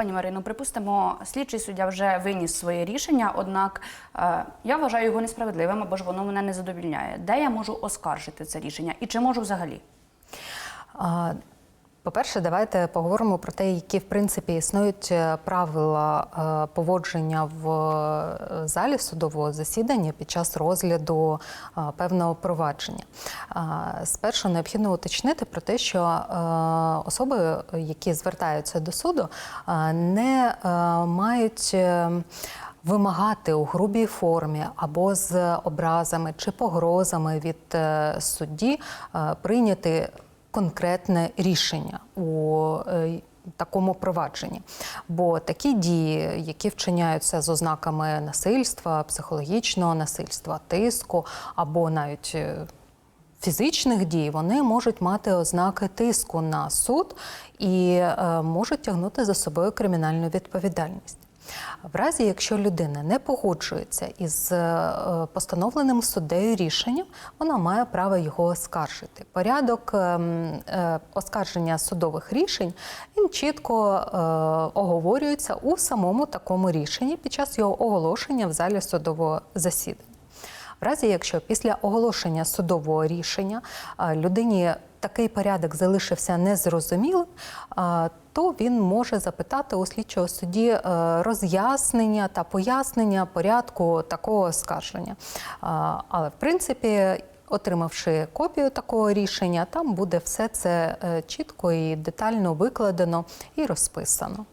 Пані Марино, припустимо, слідчий суддя вже виніс своє рішення, однак е, я вважаю його несправедливим або ж воно мене не задовільняє. Де я можу оскаржити це рішення і чи можу взагалі? По-перше, давайте поговоримо про те, які в принципі існують е, правила е, поводження в е, залі судового засідання під час розгляду певного провадження. Спершу необхідно уточнити про те, що особи, які звертаються до суду, не мають. Вимагати у грубій формі або з образами чи погрозами від судді прийняти конкретне рішення у е, такому провадженні. Бо такі дії, які вчиняються з ознаками насильства, психологічного насильства, тиску або навіть е, фізичних дій, вони можуть мати ознаки тиску на суд і е, можуть тягнути за собою кримінальну відповідальність. В разі, якщо людина не погоджується із е, постановленим суддею рішенням, вона має право його оскаржити. Порядок ем, е, оскарження судових рішень він чітко е, оговорюється у самому такому рішенні під час його оголошення в залі судового засідання. В разі, якщо після оголошення судового рішення людині такий порядок залишився незрозумілим, то він може запитати у слідчого судді е, роз'яснення та пояснення порядку такого оскарження. Але в принципі. Отримавши копію такого рішення, там буде все це е, чітко і детально викладено і розписано.